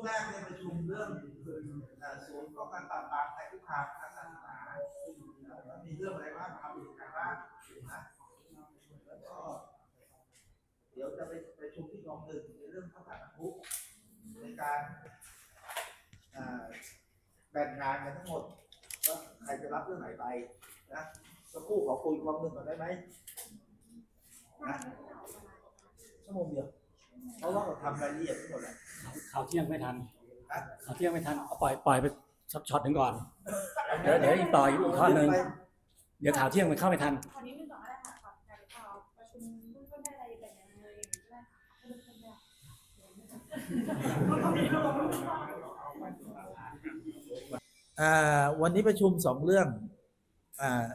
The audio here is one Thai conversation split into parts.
งแรกเนี่ยประชุมเรื่องเอ่อศูนย์ป้องกันปราบปรามภัยคุกคามทางศาสนาแล้วมีเรื่องอะไรบ้างทำอยู่ไหนบ้างนะแล้วก็เดี๋ยวจะไปประชุมที่กองหนึ่งในเรื่องข้าวสารคุกในการอ่าแบ่งงานกันทั้งหมดว่าใครจะรับเรื่องไหนไปนะสักครู่ขอคุยกองหนึ่งก่อนได้ไหมนะชั่วโมงเดียวเพราะว่าเราทำรายละเอียดทั้งหมดแล้ว ข่าวเที่ยงไม่ทันนะข่าวเที่ยงไม่ทันเอาปล่อยปล่อยไปสักช็อตหนึ่งก่อน เดี๋ยวเดี๋ยวอีกต่ออีกข้อหนึ่งเดี๋ยวข่าวเที่ยงมันเข้าไม่ทันขอนิดนึงก่อนก็ได้ค่ะก่อนการข่าวประชุมเบื้องต้นได้อะไรแบบนี้เลยอย่างนี้ก็ได้ค่ะเบื้องต้นได้อ่าวันนี้ประชุมสองเรื่องอ่า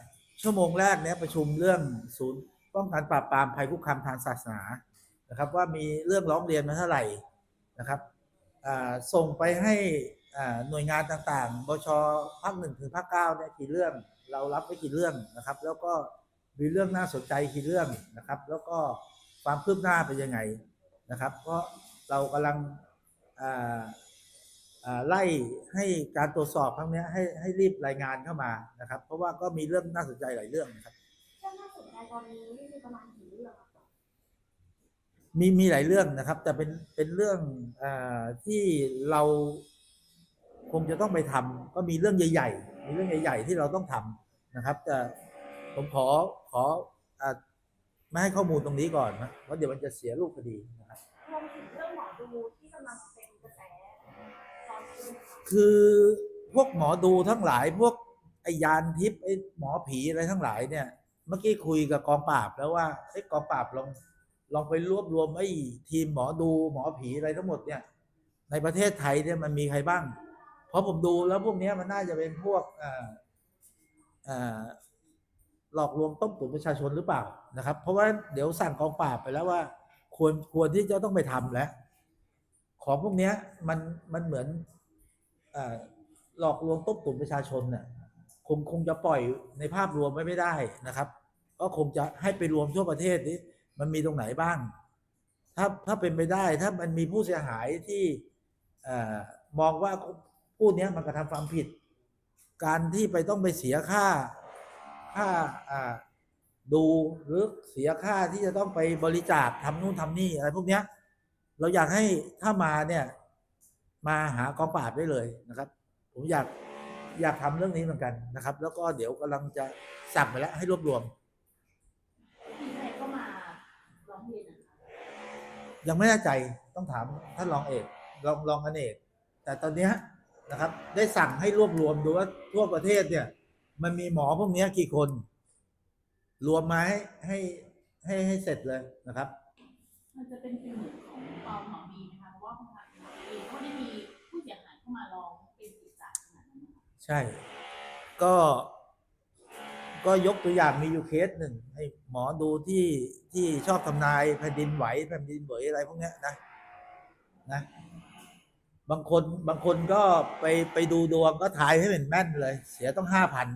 ชั่วโมงแรกเนี้ยประชุมเรื่องศูนย์ป้องกันปราบปรามภัยคุกคามทางศาสนานะครับว่ามีเรื่องร้องเรียนมาเท่าไหร่ นะครับส่งไปให้หน่วยงานต่างๆ บชภาคหนึ่งถึงภาคเก้าเนี่ยกี่เรื่อง เรารับไปกี่เรื่องนะครับ แล้วก็มีเรื่องน่าสนใจกี่เรื่องนะครับ แล้วก็ความคืบหน้าเป็นยังไงนะครับ เพราะเรากำลังไล่ให้การตรวจสอบครั้งนี้ให้ให้รีบรายงานเข้ามานะครับ เพราะว่าก็มีเรื่องน่าสนใจหลายเรื่องนะครับเรื่องน่าสนใจตอนนี้มีประมาณกี่เรื่อง มีมีหลายเรื่องนะครับ แต่เป็นเป็นเรื่องอาที่เราคงจะต้องไปทำก็มีเรื่องใหญ่ ๆ มีเรื่องใหญ่ ๆ ที่เราต้องทำนะครับแต่ผมขอขออ่าไม่ให้ข้อมูลตรงนี้ก่อนนะเพราะเดี๋ยวมันจะเสียรูปคดีนะครับรวมถึงเรื่องหมอดูที่กำลังเป็นกระแสตอนนี้นะคะคือพวกหมอดูทั้งหลายพวกไอยานทิพย์ไอหมอผีอะไรทั้งหลายเนี่ย เมื่อกี้คุยกับกองปราบแล้วว่าไอ้ยกองปราบลอง ลองไปรวบรวมไอ้ทีมหมอดูหมอผีอะไรทั้งหมดเนี่ย ในประเทศไทยเนี่ยมันมีใครบ้าง เพราะผมดูแล้วพวกนี้มันน่าจะเป็นพวกหลอกลวงต้มตุ๋นประชาชนหรือเปล่านะครับ เพราะว่าเดี๋ยวสั่งกองปราบไปแล้วว่า ควรควรที่จะต้องไปทำแล้ว ของพวกนี้มันมันเหมือนอหลอกลวงต้มตุ๋นประชาชนน่ะคงคงจะปล่อยในภาพรวมไว้ไม่ได้นะครับ ก็คงจะให้ไปรวมทั่วประเทศนี้ มันมีตรงไหนบ้าง ถ้าถ้าเป็นไปได้ถ้ามันมีผู้เสียหายที่อมองว่าผู้นี้มันกระทำความผิด การที่ไปต้องไปเสียค่าค่าดูหรือเสียค่าที่จะต้องไปบริจาคทำนู่นทำนี่อะไรพวกนี้เราอยากให้ถ้ามาเนี่ยมาหากองปราบได้เลยนะครับ ผมอยากอยากทำเรื่องนี้เหมือนกันนะครับ แล้วก็เดี๋ยวกำลังจะสั่งไปแล้วให้รวบรวมใครเข้ามาร้องเรียนนะคะ ยังไม่แน่ใจต้องถามท่านรองเอกรองรองอเนกแต่ตอนเนี้ยนะครับ ได้สั่งให้รวบรวมดูว่าทั่วประเทศเนี่ย มันมีหมอพวกเนี้ยกี่คน รวมมาให้ให้ให้ให้เสร็จเลยนะครับ มันจะเป็นฟิลของตอนหมอบีนะคะเพราะว่าทางหมอบีเขาได้มีผู้เสียหายเข้ามาร้องเป็นกิจจาขนาดนั้นนะคะใช่ ก็ ก็ยกตัวอย่างมีอยู่เคสหนึ่งให้หมอดูที่ที่ชอบทำนายแผ่นดินไหวแผ่นดินไหวอะไรพวกเนี้ยนะนะ บางคนบางคนก็ไปไปดูดวงก็ทายให้เป็นแม่นเลย เสียต้องห้าพัน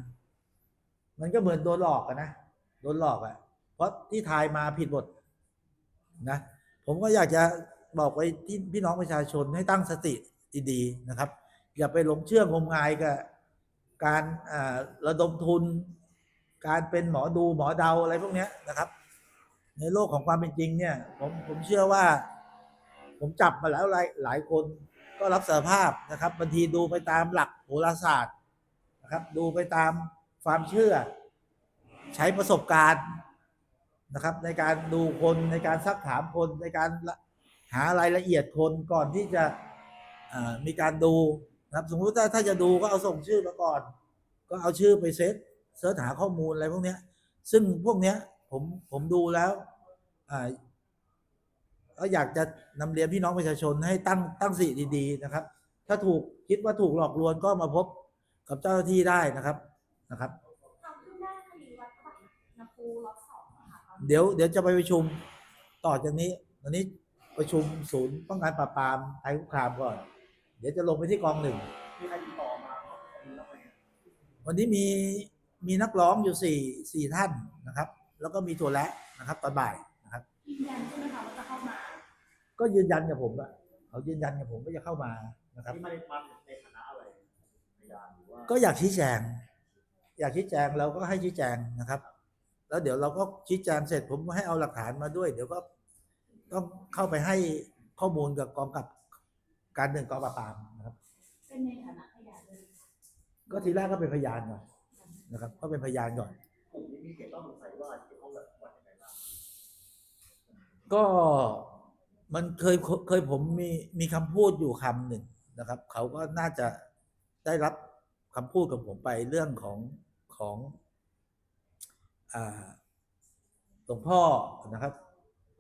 มันก็เหมือนโดนหลอกอะนะโดนหลอกอะเพราะที่ทายมาผิดหมดนะ ผมก็อยากจะบอกไปที่พี่น้องประชาชนให้ตั้งสติดีๆนะครับ อย่าไปหลงเชื่องมงายกับการอ่าระดมทุน การเป็นหมอดูหมอเดาอะไรพวกนี้นะครับ ในโลกของความเป็นจริงเนี่ย ผมผมเชื่อว่า ผมจับมาแล้วหลายหลายคนก็รับสารภาพนะครับบางทีดูไปตามหลักโหราศาสตร์นะครับ ดูไปตามความเชื่อ ใช้ประสบการณ์นะครับ ในการดูคนในการซักถามคนในการหารายละเอียดคนก่อนที่จะมีการดูนะครับ สมมติถ้าถ้าจะดูก็เอาส่งชื่อมาก่อน ก็เอาชื่อไปเซต เสิร์ชหาข้อมูลอะไรพวกเนี้ย ซึ่งพวกเนี้ยผมผมดูแล้วอ่าก็อยากจะนำเรียนพี่น้องประชาชนให้ตั้งตั้งสติดีๆนะครับ ถ้าถูกคิดว่าถูกหลอกลวงก็มาพบกับเจ้าหน้าที่ได้นะครับนะครับความคืบหน้าคดีวัดพระบาทน้ำพุล็อตสองอะค่ะเดี๋ยวเดี๋ยวจะไปประชุมต่อจากนี้วันนี้ประชุมศูนย์ป้องกันปราบปรามภัยคุกคามก่อน เดี๋ยวจะลงไปที่กองหนึ่งมีใครติดต่อมามีแล้วไหมวันนี้มี มีนักร้องอยู่สี่สี่ท่านนะครับ แล้วก็มีตัวและนะครับ ตอนบ่ายนะครับยืนยันใช่ไหมคะว่าจะเข้ามา ก็ยืนยันกับผมอะเขายืนยันกับผมก็จะเข้ามานะครับที่ไม่ได้มาในฐานะอะไรพยานหรือว่าก็อยากชี้แจง อยากชี้แจงเราก็ให้ชี้แจงนะครับ แล้วเดี๋ยวเราก็ชี้แจงเสร็จผมให้เอาหลักฐานมาด้วย เดี๋ยวก็ต้องเข้าไปให้ข้อมูลกับกองกับการหนึ่งกองปราบปรามนะครับเป็นในฐานะพยานเลยก็ทีแรกก็เป็นพยานก่อน นะครับก็เป็นพยานก่อนกลุ่มนี้มีเหตุต้องสงสัยว่าเกี่ยวข้องกับวัดยังไงบ้างก็มันเคยเคยผมมีมีคำพูดอยู่คำหนึ่งนะครับ เขาก็น่าจะได้รับคำพูดกับผมไปเรื่องของของหลวงพ่อนะครับ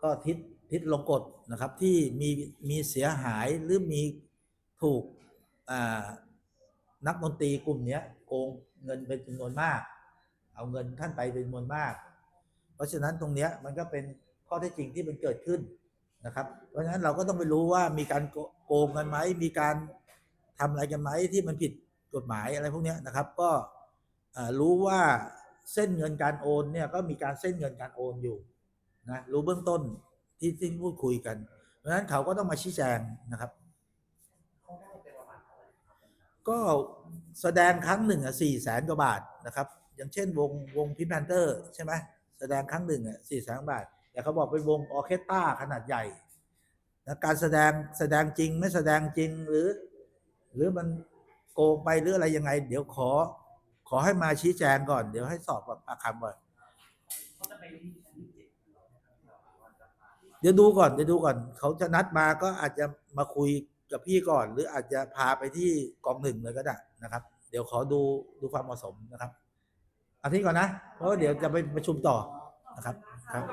ก็ทิศทิศลงกฎนะครับที่มีมีเสียหายหรือมีถูกอ่า นักดนตรีกลุ่มเนี้ยโกงเงินเป็นจำนวนมาก เอาเงินท่านไปเป็นจำนวนมาก เพราะฉะนั้นตรงเนี้ยมันก็เป็นข้อเท็จจริงที่มันเกิดขึ้นนะครับ เพราะฉะนั้นเราก็ต้องไปรู้ว่ามีการโกงกันไหมมีการทำอะไรกันไหมที่มันผิดกฎหมายอะไรพวกนี้นะครับ ก็รู้ว่าเส้นเงินการโอนเนี่ยก็มีการเส้นเงินการโอนอยู่นะรู้เบื้องต้นที่ที่พูดคุยกัน เพราะฉะนั้นเขาก็ต้องมาชี้แจงนะครับ ก็แสดงครั้งหนึ่งอะสี่แสนกว่าบาทนะครับ อย่างเช่นวงวงพิพันเตอร์ใช่ไหมแสดงครั้งหนึ่งอะสี่แสนบาท แต่เขาบอกเป็นวงออเคสตราขนาดใหญ่นะการแสดงแสดงจริงไม่แสดงจริงหรือ หรือมันโกงไปหรืออะไรยังไง เดี๋ยวขอ ขอให้มาชี้แจงก่อน เดี๋ยวให้สอบปากคำก่อนเดี๋ยวดูก่อนเดี๋ยวดูก่อน เขาจะนัดมาก็อาจจะมาคุย กับพี่ก่อน หรืออาจจะพาไปที่กองหนึ่งเลยก็ได้นะครับ เดี๋ยวขอดูดูความเหมาะสมนะครับอาทิตย์ก่อนนะ เพราะว่าเดี๋ยวจะไปประชุมต่อนะครับครับ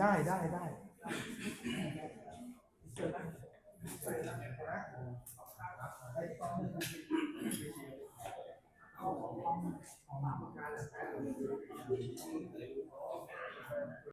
ได้ได้ได้เ